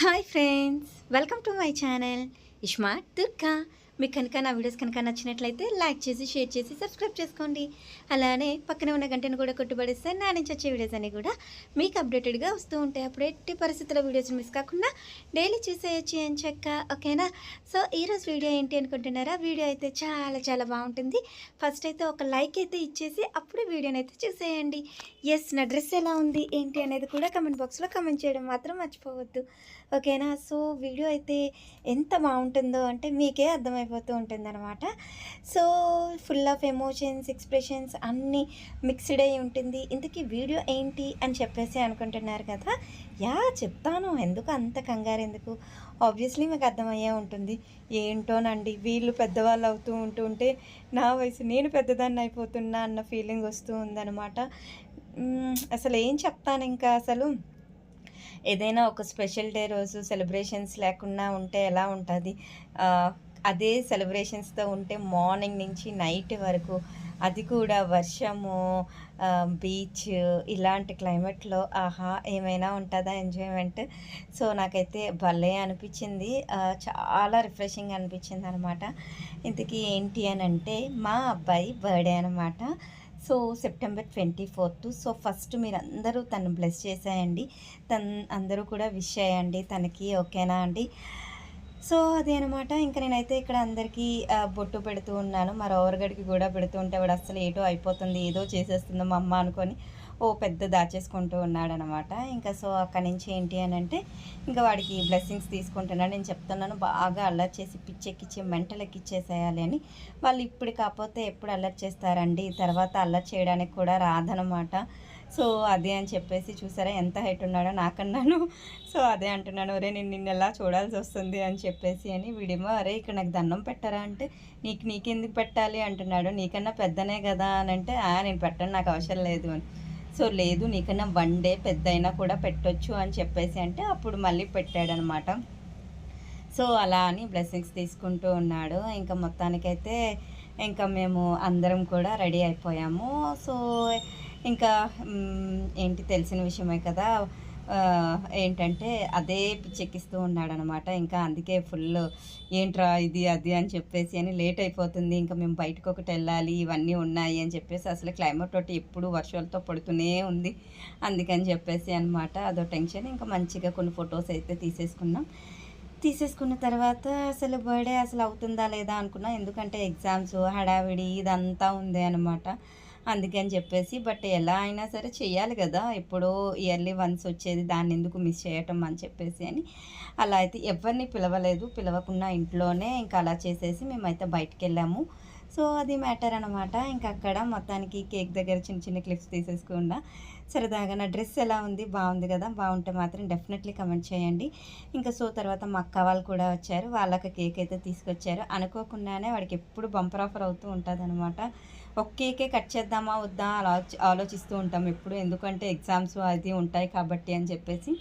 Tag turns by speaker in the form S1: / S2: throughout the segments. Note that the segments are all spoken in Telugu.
S1: Hi friends welcome to my channel Ishma Durga మీకు కనుక నా వీడియోస్ కనుక నచ్చినట్లయితే లైక్ చేసి షేర్ చేసి సబ్స్క్రైబ్ చేసుకోండి. అలానే పక్కనే ఉన్న గంటను కూడా కొట్టుబడిస్తే నా నుంచి వచ్చే వీడియోస్ అన్నీ కూడా మీకు అప్డేటెడ్గా వస్తూ ఉంటాయి. అప్పుడు ఎట్టి పరిస్థితుల్లో వీడియోస్ మిస్ కాకుండా డైలీ చూసేయచ్చు అని చెక్క ఓకేనా? సో ఈరోజు వీడియో ఏంటి అనుకుంటున్నారా? వీడియో అయితే చాలా చాలా బాగుంటుంది. ఫస్ట్ అయితే ఒక లైక్ అయితే ఇచ్చేసి అప్పుడు వీడియోని అయితే చూసేయండి. ఎస్ నా డ్రెస్ ఎలా ఉంది ఏంటి అనేది కూడా కమెంట్ బాక్స్లో కమెంట్ చేయడం మాత్రం మర్చిపోవద్దు. ఓకేనా? సో వీడియో అయితే ఎంత బాగుంటుందో అంటే మీకే అర్థమైపోతూ ఉంటుంది అనమాట so full of emotions expressions అన్నీ మిక్స్డ్ అయి ఉంటుంది. ఇంతకీ వీడియో ఏంటి అని చెప్పేసి అనుకుంటున్నారు కదా? యా చెప్తాను. ఎందుకు అంత కంగారు ఎందుకు? ఆబ్వియస్లీ మీకు అర్థమయ్యే ఉంటుంది. ఏంటోనండి వీళ్ళు పెద్దవాళ్ళు అవుతూ ఉంటూ ఉంటే నా వయసు నేను పెద్దదాన్ని అయిపోతున్నా అన్న ఫీలింగ్ వస్తూ ఉందన్నమాట. అసలు ఏం చెప్తాను ఇంకా అసలు? ఏదైనా ఒక స్పెషల్ డే రోజు సెలబ్రేషన్స్ లేకుండా ఉంటే ఎలా ఉంటుంది? అదే సెలబ్రేషన్స్తో ఉంటే మార్నింగ్ నుంచి నైట్ వరకు అది కూడా వర్షము బీచ్ ఇలాంటి క్లైమేట్లో ఆహా ఏమైనా ఉంటుందా ఎంజాయ్మెంట్? సో నాకైతే భలే అనిపించింది. చాలా రిఫ్రెషింగ్ అనిపించింది అనమాట ఇంతకీ ఏంటి అని అంటే మా అబ్బాయి బర్త్డే అనమాట. So September twenty fourth so first మీరు అందరూ తను బ్లెస్ చేసేయండి తన్ అందరూ కూడా విష్ చేయండి. తనకి ఓకేనా అండి? సో అదే అనమాట ఇంకా నేనైతే ఇక్కడ అందరికీ బొట్టు పెడుతూ ఉన్నాను. మరి ఓవర్గడికి కూడా పెడుతూ ఉంటే వాడు అసలు ఏటో అయిపోతుంది. ఏదో చేసేస్తుంది మా అమ్మ అనుకొని. ఓ పెద్ద దాచేసుకుంటూ ఉన్నాడనమాట. ఇంకా సో అక్కడి నుంచి ఏంటి అని అంటే ఇంకా వాడికి బ్లెస్సింగ్స్ తీసుకుంటున్నాడు. నేను చెప్తున్నాను బాగా అల్లరి చేసి పిచ్చెక్కిచ్చి మెంటలెక్కిచ్చేసేయాలి అని. వాళ్ళు ఇప్పుడు కాకపోతే ఎప్పుడు అల్లరి చేస్తారండి? తర్వాత అల్లరి చేయడానికి కూడా రాదనమాట. సో అదే అని చెప్పేసి చూసారా ఎంత హైట్ ఉన్నాడో నాకన్నాను. సో అదే అంటున్నాను ఒరే నేను నిన్న ఎలా చూడాల్సి వస్తుంది? అని చెప్పేసి అని వీడేమో అరే ఇక్కడ నాకు దండం పెట్టరా అంటే నీకు నీకెందుకు పెట్టాలి? అంటున్నాడు. నీకన్నా పెద్దనే కదా అని అంటే "ఆ, నేను పెట్టను నాకు అవసరం లేదు అని. సో లేదు నీకన్నా వన్ డే పెద్ద అయినా కూడా పెట్టొచ్చు అని చెప్పేసి అంటే అప్పుడు మళ్ళీ పెట్టాడనమాట. సో అలా అని బ్లెస్సింగ్స్ తీసుకుంటూ ఉన్నాడు. ఇంకా మొత్తానికైతే ఇంకా మేము అందరం కూడా రెడీ అయిపోయాము. సో ఇంకా ఏంటి తెలిసిన విషయమే కదా ఏంటంటే అదే చెక్కిస్తూ ఉన్నాడనమాట. ఇంకా అందుకే ఫుల్ ఏంట్రా ఇది అది అని చెప్పేసి అని లేట్ అయిపోతుంది. ఇంకా మేము బయటకు ఒకటి వెళ్ళాలి ఇవన్నీ ఉన్నాయి అని చెప్పేసి అసలు క్లైమేట్ ఒకటి ఎప్పుడు వర్షాలతో పడుతూనే ఉంది. అందుకని చెప్పేసి అనమాట అదో టెన్షన్. ఇంకా మంచిగా కొన్ని ఫొటోస్ అయితే తీసేసుకున్నాం. తీసేసుకున్న తర్వాత అసలు బర్త్డే అసలు అవుతుందా లేదా అనుకున్నా. ఎందుకంటే ఎగ్జామ్స్ హడావిడి ఇదంతా ఉంది అనమాట అందుకని చెప్పేసి బట్ ఎలా అయినా సరే చేయాలి కదా. ఎప్పుడో ఇయర్లీ వన్స్ వచ్చేది దాన్ని ఎందుకు మిస్ చేయటం అని చెప్పేసి అని. అలా అయితే ఎవరిని పిలవలేదు. పిలవకుండా ఇంట్లోనే ఇంకా అలా చేసేసి మేమైతే బయటికి వెళ్ళాము. సో అది మ్యాటర్ అనమాట ఇంకా అక్కడ మొత్తానికి కేక్ దగ్గర చిన్న చిన్న క్లిప్స్ తీసేసుకుండా సరదాగా నా డ్రెస్ ఎలా ఉంది? బాగుంది కదా. బాగుంటే మాత్రం డెఫినెట్లీ కమెంట్ చేయండి. ఇంకా సో తర్వాత మా అక్క వాళ్ళు కూడా వచ్చారు. వాళ్ళకి కేక్ అయితే తీసుకొచ్చారు. అనుకోకుండానే వాడికి ఎప్పుడు బంపర్ ఆఫర్ అవుతూ ఉంటుంది అనమాట ఒక కేకే కట్ చేద్దామా వద్దా అలా ఆలోచిస్తూ ఉంటాం ఎప్పుడు. ఎందుకంటే ఎగ్జామ్స్ అది ఉంటాయి కాబట్టి అని చెప్పేసి.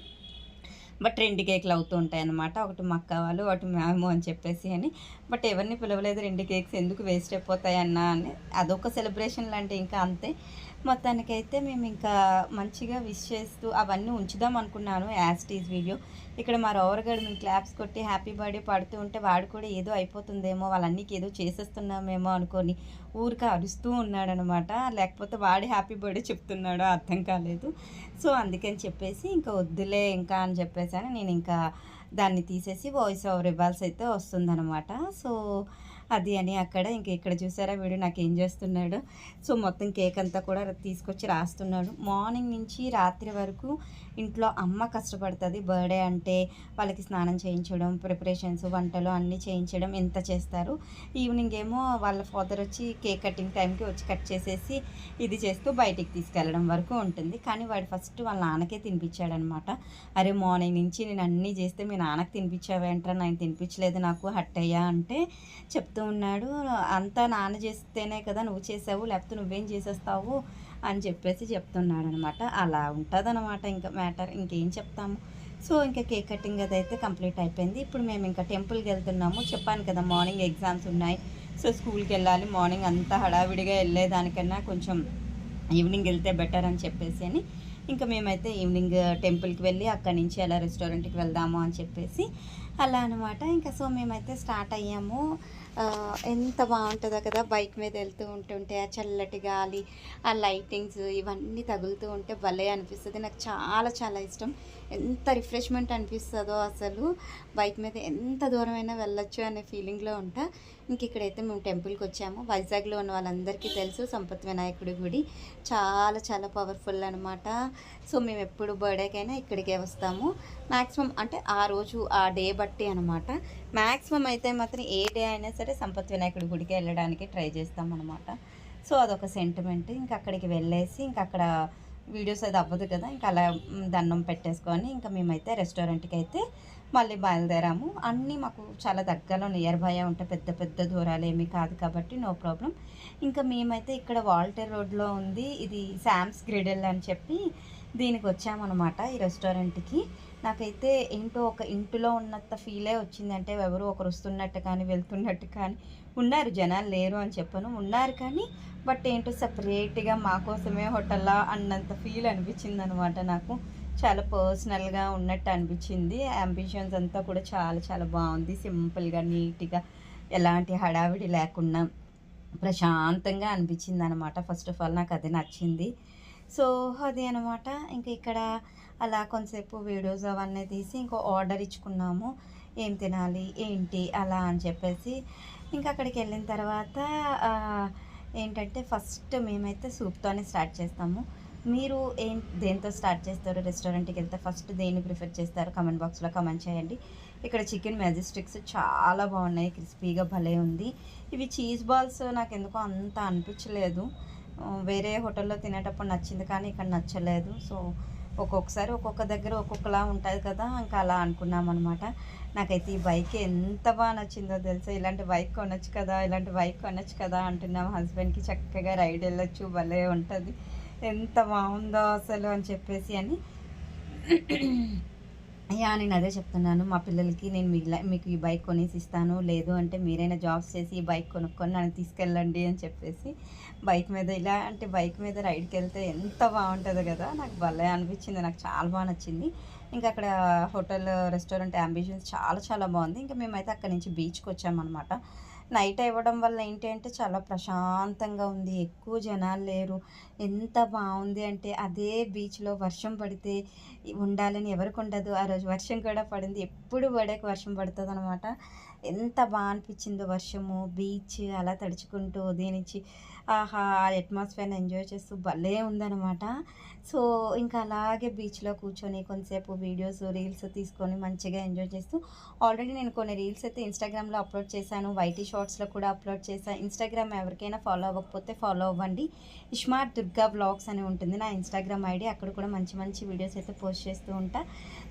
S1: బట్ రెండు కేకులు అవుతూ ఉంటాయి అన్నమాట. ఒకటి మా అక్క వాళ్ళు ఒకటి మేము అని చెప్పేసి అని. బట్ ఎవరిని పిలవలేదు రెండు కేక్స్ ఎందుకు వేస్ట్ అయిపోతాయి అన్న అని. అదొక సెలబ్రేషన్ లాంటి ఇంకా అంతే. మొత్తానికైతే మేము ఇంకా మంచిగా విష్ చేస్తూ అవన్నీ ఉంచుదాం అనుకున్నాను యాస్టీస్ వీడియో ఇక్కడ మా రోవర్గాడు మేము క్లాప్స్ కొట్టి హ్యాపీ బర్త్డే పడుతూ ఉంటే వాడు కూడా ఏదో అయిపోతుందేమో వాళ్ళన్నీకి ఏదో చేసేస్తున్నామేమో అనుకొని ఊరికే అరుస్తూ ఉన్నాడనమాట. లేకపోతే వాడి హ్యాపీ బర్త్డే చెప్తున్నాడో అర్థం కాలేదు. సో అందుకని చెప్పేసి ఇంకా వద్దులే ఇంకా అని చెప్పేసాను అని నేను ఇంకా దాన్ని తీసేసి వాయిస్ ఓవర్ ఇవ్వాల్సి అయితే వస్తుందనమాట. సో అది అని అక్కడ ఇంక ఇక్కడ చూసారా వీడు నాకు ఏం చేస్తున్నాడు. సో మొత్తం కేక్ అంతా కూడా తీసుకొచ్చి రాస్తున్నాడు. మార్నింగ్ నుంచి రాత్రి వరకు ఇంట్లో అమ్మ కష్టపడుతుంది. బర్త్డే అంటే వాళ్ళకి స్నానం చేయించడం ప్రిపరేషన్స్ వంటలు అన్నీ చేయించడం ఎంత చేస్తారు. ఈవినింగ్ ఏమో వాళ్ళ ఫాదర్ వచ్చి కేక్ కటింగ్ టైంకి వచ్చి కట్ చేసేసి ఇది చేస్తూ బయటికి తీసుకెళ్ళడం వరకు ఉంటుంది. కానీ వాడు ఫస్ట్ వాళ్ళ నాన్నకే తినిపించాడనమాట. అరే మార్నింగ్ నుంచి నేను అన్నీ చేస్తే మీ నాన్నకి తినిపించావేంట్రా? నేను తినిపించలేదు నాకు హట్ అయ్యా అంటే చెప్తా చెప్తూ ఉన్నాడు. అంతా నాన్న చేస్తేనే కదా నువ్వు చేసావు లేకపోతే నువ్వేం చేసేస్తావు అని చెప్పేసి చెప్తున్నాడు అనమాట అలా ఉంటుందన్నమాట ఇంకా మ్యాటర్ ఇంకేం చెప్తాము. సో ఇంకా కేక్ కటింగ్ అదైతే కంప్లీట్ అయిపోయింది. ఇప్పుడు మేము ఇంకా టెంపుల్కి వెళ్తున్నాము. చెప్పాను కదా మార్నింగ్ ఎగ్జామ్స్ ఉన్నాయి. సో స్కూల్కి వెళ్ళాలి. మార్నింగ్ అంతా హడావిడిగా వెళ్ళేదానికన్నా కొంచెం ఈవినింగ్ వెళ్తే బెటర్ అని చెప్పేసి అని ఇంకా మేమైతే ఈవినింగ్ టెంపుల్కి వెళ్ళి అక్కడి నుంచి అలా రెస్టారెంట్కి వెళ్దాము అని చెప్పేసి అలా అనమాట. ఇంకా సో మేమైతే స్టార్ట్ అయ్యాము. ఎంత బాగుంటుందో కదా బైక్ మీద వెళ్తూ ఉంటుంటే ఆ చల్లటి గాలి ఆ లైటింగ్స్ ఇవన్నీ తగులుతూ ఉంటే భలే అనిపిస్తుంది. నాకు చాలా చాలా ఇష్టం. ఎంత రిఫ్రెష్మెంట్ అనిపిస్తుందో అసలు. బైక్ మీద ఎంత దూరమైనా వెళ్ళొచ్చు అనే ఫీలింగ్లో ఉంటా. ఇంక ఇక్కడైతే మేము టెంపుల్కి వచ్చాము. వైజాగ్లో ఉన్న వాళ్ళందరికీ తెలుసు సంపత్ వినాయకుడి గుడి. చాలా చాలా పవర్ఫుల్ అనమాట సో మేము ఎప్పుడు బర్త్డేకైనా ఇక్కడికే వస్తాము. మ్యాక్సిమం అంటే ఆ రోజు ఆ డే బట్టి అనమాట మ్యాక్సిమం అయితే మాత్రం ఏ డే అయినా సరే సంపత్ వినాయకుడి గుడికి వెళ్ళడానికి ట్రై చేస్తాం అనమాట సో అదొక సెంటిమెంట్ ఇంకా అక్కడికి వెళ్ళేసి ఇంకా అక్కడ వీడియోస్ అది అవ్వదు కదా ఇంకా అలా దండం పెట్టేసుకొని ఇంకా మేమైతే రెస్టారెంట్కి అయితే మళ్ళీ బయలుదేరాము. అన్నీ మాకు చాలా దగ్గరలో నియర్ బై ఉంటాయి పెద్ద పెద్ద దూరాలు ఏమీ కాదు కాబట్టి నో ప్రాబ్లం ఇంకా మేమైతే ఇక్కడ వాల్టర్ రోడ్లో ఉంది. ఇది శామ్స్ గ్రిడెల్ అని చెప్పి దీనికి వచ్చామన్నమాట ఈ రెస్టారెంట్కి నాకైతే ఏంటో ఒక ఇంటిలో ఉన్నంత ఫీలే వచ్చింది. అంటే ఎవరు ఒకరు వస్తున్నట్టు కానీ వెళ్తున్నట్టు కానీ. ఉన్నారు జనాలు లేరు అని చెప్పను. ఉన్నారు కానీ బట్ ఏంటో సపరేట్గా మా కోసమే హోటల్లా అన్నంత ఫీల్ అనిపించింది అనమాట నాకు. చాలా పర్సనల్గా ఉన్నట్టు అనిపించింది. అంబిషన్స్ అంతా కూడా చాలా చాలా బాగుంది. సింపుల్గా నీట్గా ఎలాంటి హడావిడి లేకుండా ప్రశాంతంగా అనిపించింది అనమాట ఫస్ట్ ఆఫ్ ఆల్ నాకు అది నచ్చింది. సో అది అనమాట. ఇంకా ఇక్కడ అలా కొంతసేపు వీడియోస్ అవన్నీ తీసి ఇంకో ఆర్డర్ ఇచ్చుకున్నాము. ఏం తినాలి ఏంటి అలా అని చెప్పేసి. ఇంకా అక్కడికి వెళ్ళిన తర్వాత ఏంటంటే ఫస్ట్ మేమైతే సూప్తోనే స్టార్ట్ చేస్తాము. మీరు ఏం దేంతో స్టార్ట్ చేస్తారు? రెస్టారెంట్కి వెళ్తే ఫస్ట్ దేన్ని ప్రిఫర్ చేస్తారు? కమెంట్ బాక్స్లో కమెంట్ చేయండి. ఇక్కడ చికెన్ మెజెస్టిక్స్ చాలా బాగున్నాయి. క్రిస్పీగా భలే ఉంది. ఇవి చీజ్ బాల్స్. నాకు ఎందుకో అంత అనిపించలేదు. వేరే హోటల్లో తినేటప్పుడు నచ్చింది కానీ ఇక్కడ నచ్చలేదు. సో ఒక్కొక్కసారి ఒక్కొక్క దగ్గర ఒక్కొక్కలా ఉంటుంది కదా ఇంకా అలా అనుకున్నాం అనమాట నాకైతే ఈ బైక్ ఎంత బాగా నచ్చిందో తెలుసా? ఇలాంటి బైక్ కొనొచ్చు కదా ఇలాంటి బైక్ కొనొచ్చు కదా అంటున్నాం హస్బెండ్కి చక్కగా రైడ్ వెళ్ళొచ్చు భలే ఉంటుంది. ఎంత బాగుందో అసలు అని చెప్పేసి అని యా నేను అదే చెప్తున్నాను. మా పిల్లలకి నేను మీ మీకు ఈ బైక్ కొనేసి ఇస్తాను లేదు అంటే మీరైనా జాబ్స్ చేసి ఈ బైక్ కొనుక్కొని నన్ను తీసుకెళ్ళండి అని చెప్పేసి బైక్ మీద ఇలా అంటే బైక్ మీద రైడ్కి వెళ్తే ఎంత బాగుంటుందో కదా! నాకు భలే అనిపించింది. నాకు చాలా బాగా నచ్చింది. ఇంకా అక్కడ హోటల్ రెస్టారెంట్ అంబిషన్స్ చాలా చాలా బాగుంది. ఇంకా మేమైతే అక్కడి నుంచి బీచ్కి వచ్చామన్నమాట. నైట్ అవ్వడం వల్ల ఏంటి అంటే చాలా ప్రశాంతంగా ఉంది. ఎక్కువ జనాలు లేరు. ఎంత బాగుంది అంటే అదే బీచ్లో వర్షం పడితే ఉండాలని ఎవరికి ఉండదు. ఆ రోజు వర్షం కూడా పడింది. ఎప్పుడు పడేకి వర్షం పడుతుంది అనమాట ఎంత బాగా అనిపించిందో వర్షము బీచ్ అలా తడుచుకుంటూ దీనించి ఆహా ఆ అట్మాస్ఫియర్ని ఎంజాయ్ చేస్తూ భలే ఉందన్నమాట. సో ఇంకా అలాగే బీచ్లో కూర్చొని కొంతసేపు వీడియోస్ రీల్స్ తీసుకొని మంచిగా ఎంజాయ్ చేస్తూ ఆల్రెడీ నేను కొన్ని రీల్స్ అయితే ఇన్స్టాగ్రామ్లో అప్లోడ్ చేశాను. వైటీ షార్ట్స్లో కూడా అప్లోడ్ చేశాను ఇన్స్టాగ్రామ్ ఎవరికైనా ఫాలో అవ్వకపోతే ఫాలో అవ్వండి. ఇష్మార్ట్ దుర్గా బ్లాగ్స్ అని ఉంటుంది నా ఇన్స్టాగ్రామ్ ఐడి అక్కడ కూడా మంచి మంచి వీడియోస్ అయితే పోస్ట్ చేస్తూ ఉంటా.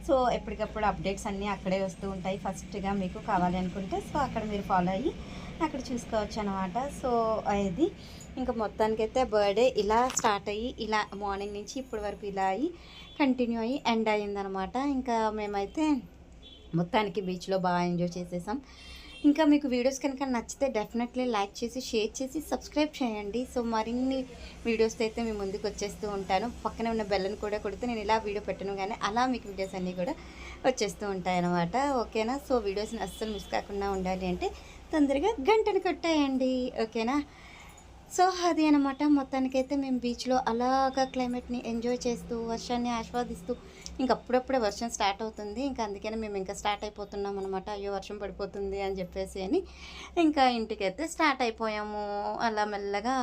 S1: సో ఎప్పటికప్పుడు అప్డేట్స్ అన్నీ అక్కడే వస్తూ ఉంటాయి. ఫస్ట్గా మీకు కావాలి అనుకుంటే సో అక్కడ మీరు ఫాలో అయ్యి అక్కడ చూసుకోవచ్చు అనమాట సో ఇది ఇంకా మొత్తానికైతే బర్త్డే ఇలా స్టార్ట్ అయ్యి ఇలా మార్నింగ్ నుంచి ఇప్పటి వరకు ఇలా అయ్యి కంటిన్యూ అయ్యి ఎండ్ అయ్యిందనమాట ఇంకా మేమైతే మొత్తానికి బీచ్లో బాగా ఎంజాయ్ చేసేసాం. ఇంకా మీకు వీడియోస్ కనుక నచ్చితే డెఫినెట్లీ లైక్ చేసి షేర్ చేసి సబ్స్క్రైబ్ చేయండి. సో మరిన్ని వీడియోస్ అయితే మీ ముందుకు వచ్చేస్తూ ఉంటాను. పక్కనే ఉన్న బెల్లను కూడా కొడితే నేను ఇలా వీడియో పెట్టను కానీ అలా మీకు వీడియోస్ అన్నీ కూడా వచ్చేస్తూ ఉంటాయి అన్నమాట. ఓకేనా? సో వీడియోస్ని అస్సలు మిస్ కాకుండా ఉండాలి అంటే తొందరగా గంటను కొట్టేయండి. ఓకేనా? సో అది అనమాట మొత్తానికైతే మేము బీచ్లో అలాగా క్లైమేట్ని ఎంజాయ్ చేస్తూ వర్షాన్ని ఆస్వాదిస్తూ ఇంక అప్పుడప్పుడే వర్షం స్టార్ట్ అవుతుంది. ఇంకా అందుకని మేము ఇంకా స్టార్ట్ అయిపోతున్నాం అనమాట అయ్యో వర్షం పడిపోతుంది అని చెప్పేసి అని ఇంకా ఇంటికైతే స్టార్ట్ అయిపోయాము. అలా మెల్లగా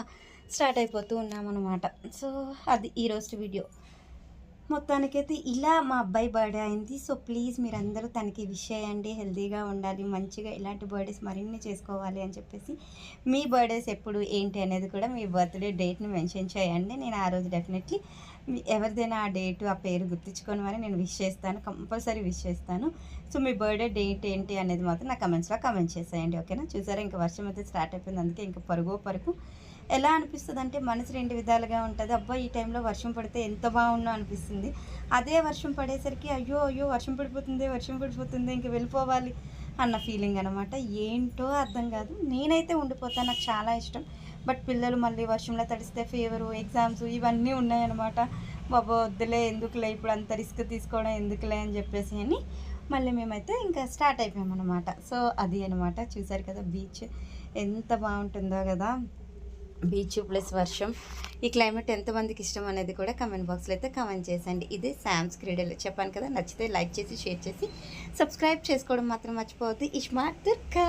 S1: స్టార్ట్ అయిపోతూ ఉన్నామన్నమాట సో అది ఈరోజు వీడియో. మొత్తానికైతే ఇలా మా అబ్బాయి బర్త్డే అయింది. సో ప్లీజ్ మీరందరూ తనకి విష్ చేయండి. హెల్తీగా ఉండాలి. మంచిగా ఇలాంటి బర్త్డేస్ మరిన్ని చేసుకోవాలి అని చెప్పేసి మీ బర్త్డేస్ ఎప్పుడు ఏంటి అనేది కూడా మీ బర్త్డే డేట్ని మెన్షన్ చేయండి. నేను ఆ రోజు డెఫినెట్లీ ఎవరిదైనా ఆ డేట్ ఆ పేరు గుర్తుంచుకొని మరి నేను విష్ చేస్తాను కంపల్సరీ విష్ చేస్తాను. సో మీ బర్త్డే డేట్ ఏంటి అనేది మాత్రం నా కమెంట్స్లో కమెంట్ చేసేయండి ఓకేనా? చూసారా ఇంకా వర్షం అయితే స్టార్ట్ అయిపోయింది అందుకే ఇంకా పరుగు పరుగు ఎలా అనిపిస్తుంది అంటే మనసు రెండు విధాలుగా ఉంటుంది. అబ్బా ఈ టైంలో వర్షం పడితే ఎంత బాగుందో అనిపిస్తుంది. అదే వర్షం పడేసరికి అయ్యో అయ్యో వర్షం పడిపోతుంది వర్షం పడిపోతుంది ఇంక వెళ్ళిపోవాలి అన్న ఫీలింగ్ అనమాట ఏంటో అర్థం కాదు. నేనైతే ఉండిపోతాను నాకు చాలా ఇష్టం. బట్ పిల్లలు మళ్ళీ వర్షంలో తడిస్తే ఫీవరు ఎగ్జామ్స్ ఇవన్నీ ఉన్నాయన్నమాట. బాబా వద్దులే ఎందుకులే ఇప్పుడు అంత రిస్క్ తీసుకోవడం ఎందుకులే? అని చెప్పేసి అని మళ్ళీ మేమైతే ఇంకా స్టార్ట్ అయిపోయామన్నమాట. సో అది అనమాట చూసారు కదా బీచ్ ఎంత బాగుంటుందో కదా. బీచ్ ప్లస్ వర్షం. ఈ క్లైమేట్ ఎంతమందికి ఇష్టం అనేది కూడా కమెంట్ బాక్స్లో అయితే కమెంట్ చేసండి ఇది శామ్స్ క్రీడలు. చెప్పాను కదా నచ్చితే లైక్ చేసి షేర్ చేసి సబ్స్క్రైబ్ చేసుకోవడం మాత్రం మర్చిపోవద్దు. ఇష్మా దుర్గా!